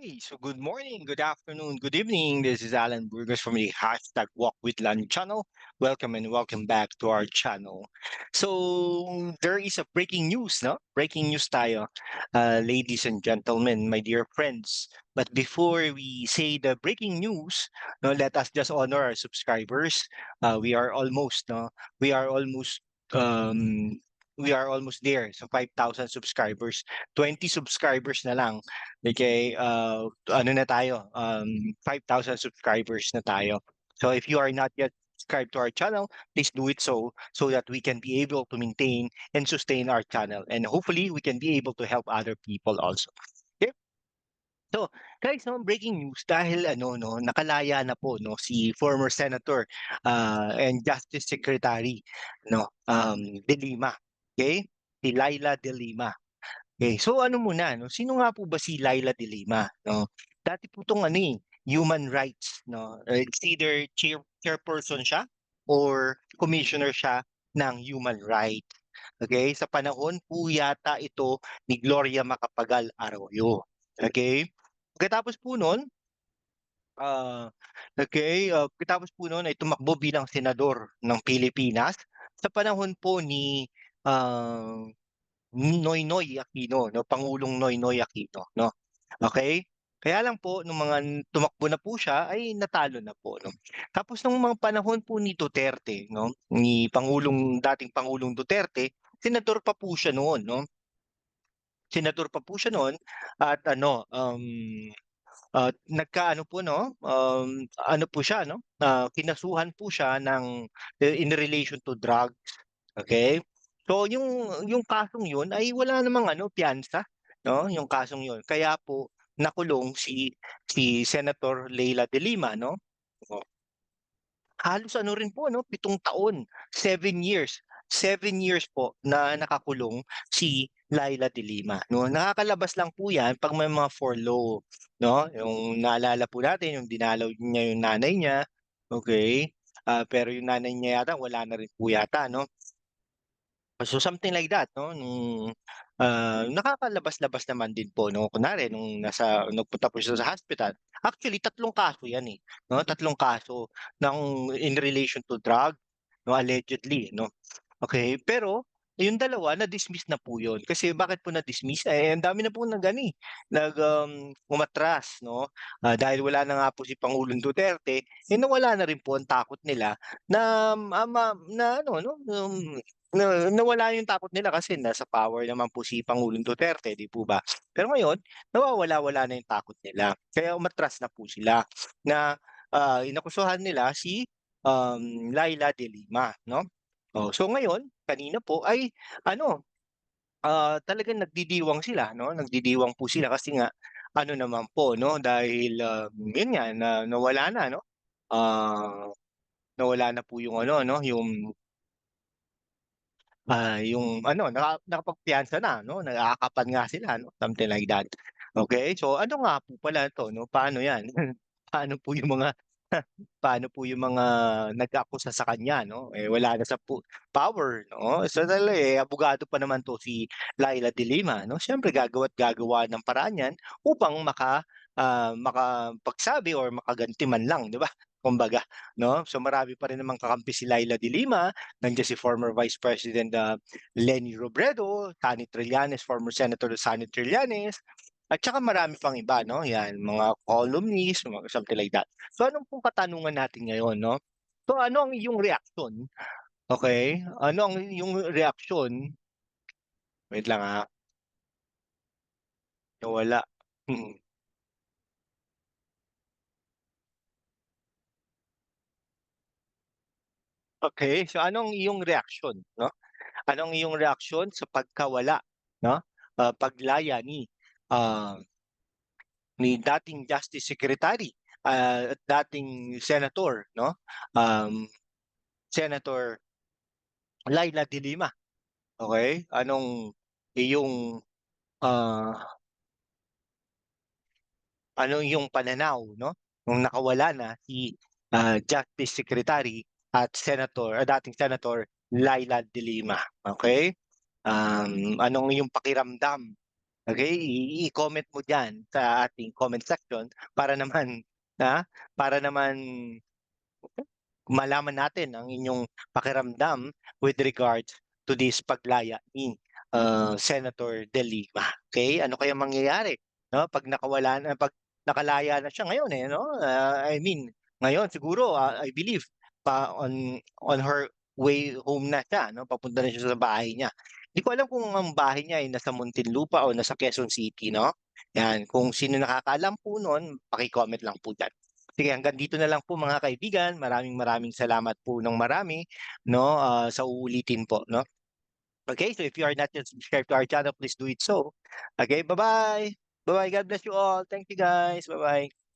Hey, so good morning, good afternoon, good evening. This is Alan Burgos from the hashtag Walk with Lan channel. Welcome and welcome back to our channel. So there is a breaking news, no? Breaking news tayo, uh, ladies and gentlemen, my dear friends. But before we say the breaking news, no, let us just honor our subscribers. Uh, we are almost, no? We are almost um we are almost there. So 5,000 subscribers 20 subscribers na lang. Okay uh, ano na tayo um 5,000 subscribers na tayo. So if you are not yet subscribed to our channel please do it so so that we can be able to maintain and sustain our channel. And hopefully we can be able to help other people also. Okay? So, guys, no, breaking news. Dahil ano no, nakalaya na po no si former senator uh, and Justice Secretary no um De Lima. Okay? Si Laila De Lima. Okay, so ano muna no, sino nga po ba si Laila De Lima, no? Dati po tong ano eh, human rights, no? It's either chair, chairperson siya or commissioner siya ng human rights. Okay, sa panahon po yata ito ni Gloria Macapagal Arroyo. Okay? Pagkatapos po noon, ah, okay, uh, pagkatapos po noon ay tumakbo bilang senador ng Pilipinas sa panahon po ni uh, Noynoy Aquino, no, Pangulong Noynoy Aquino, no. Okay? Kaya lang po nung mga tumakbo na po siya ay natalo na po, no. Tapos nung mga panahon po ni Duterte, no, ni Pangulong dating Pangulong Duterte, senador pa po siya noon, no. Senador pa po siya noon at ano, um, uh, nagkaano po 'no, um, ano po siya 'no, uh, kinasuhan po siya ng in relation to drugs, okay? So yung yung kasong yun ay wala namang ano piyansa, 'no, yung kasong yun. Kaya po nakulong si si Senator Leila De Lima 'no. Oh. Halos ano rin po 'no, 7 taon, 7 years. 7 years po na nakakulong si Laila De Lima, 'no. Nakakalabas lang po 'yan 'pag may mga for law, 'no. Yung naalala po natin yung dinalaw niya yung nanay niya, okay. Ah, pero yung nanay niya yata wala na rin po yata 'no. So something like that 'no, nung, ah, nakakalabas-labas naman din po 'no, kunwari nung nasa nagpunta po siya sa hospital. Actually tatlong kaso 'yan, eh, 'no, tatlong kaso ng in relation to drug, 'no, allegedly 'no. Okay, pero yung dalawa na-dismiss na po yun. Kasi bakit po na-dismiss, eh, ang dami na po nag-ano, eh, nag, um, umatras 'no, ah, dahil wala na nga po si Pangulong Duterte, eh, nawala na rin po ang takot nila na, ah, ma na ano 'no, um, na nawala yung takot nila kasi nasa power naman po si Pangulong Duterte, 'di po ba? Pero ngayon, nawawala-wala na yung takot nila. Kaya umatras na po sila na, ah, inakusahan nila si, um, Laila De Lima 'no. Oh, so ngayon, kanina po ay ano, ah, talagang nagdidiwang sila 'no, nagdidiwang po sila kasi nga ano naman po 'no, dahil, um, yun nga na nawala na 'no, ah, nawala na po yung ano 'no, yung Ah, yung ano naka nakapagpiyansa na 'no, nag-aakapan nga sila 'no, something like that. Okay, so ano nga po pala 'to 'no, paano 'yan? Paano po yung mga paano po yung mga nag-akusa sa kanya 'no, eh, wala na sa po power 'no. So dahil, eh, abogado pa naman 'to si Laila De Lima 'no, siyempre gagawa't gagawa ng paraan 'yan upang maka, ah, makapagsabi or makaganti man lang 'di ba? Kumbaga 'no. So marami pa rin namang kakampi si Laila De Lima, nandiyan si former Vice President, ah, Leni Robredo, Tani Trillanes, former Senator Sani Trillanes, at saka marami pang iba 'no, 'yan mga columnist, mga something like that. So ano pong katanungan natin ngayon 'no, so ano ang iyong reaksyon, okey, ano ang iyong reaksyon wait lang, ah. Nawala. Okey, so anong iyong reaksyon 'no? Anong iyong reaksyon sa pagkawala 'no, ah, paglaya ni, ah, ni dating Justice Secretary, ah, at dating Senator 'no, um, Senator Laila De Lima, okey? Anong iyong, ah ano iyong pananaw 'no, nung nakawala na si, ah, Justice Secretary at Senator, ah, dating Senator Laila De Lima, okey? Um, anong iyong pakiramdam Okay, i-comment mo diyan sa ating comment section para naman na para naman malaman natin ang inyong pakiramdam with regards to this paglaya ni, ah, Senator De Lima, okey? Ano kayang mangyayari 'no, 'pag nakawala na 'pag nakalaya na siya ngayon, eh, 'no? Ah, I mean, ngayon siguro, ah, I believe pa on on her way home na siya 'no, papunta na siya sa bahay niya. Di ko alam kung ang bahay niya ay nasa Muntinlupa o nasa Quezon City 'no? 'Yan, kung sino nakakaalam po nun, paki-comment lang po diyan. Sige hanggang dito na lang po mga kaibigan, maraming maraming salamat po ng marami 'no, ah, sa uulitin po 'no. Okay, so if you are not yet subscribed to our channel, please do it so. Okay, bye-bye. Bye-bye, God bless you all. Thank you guys. Bye-bye.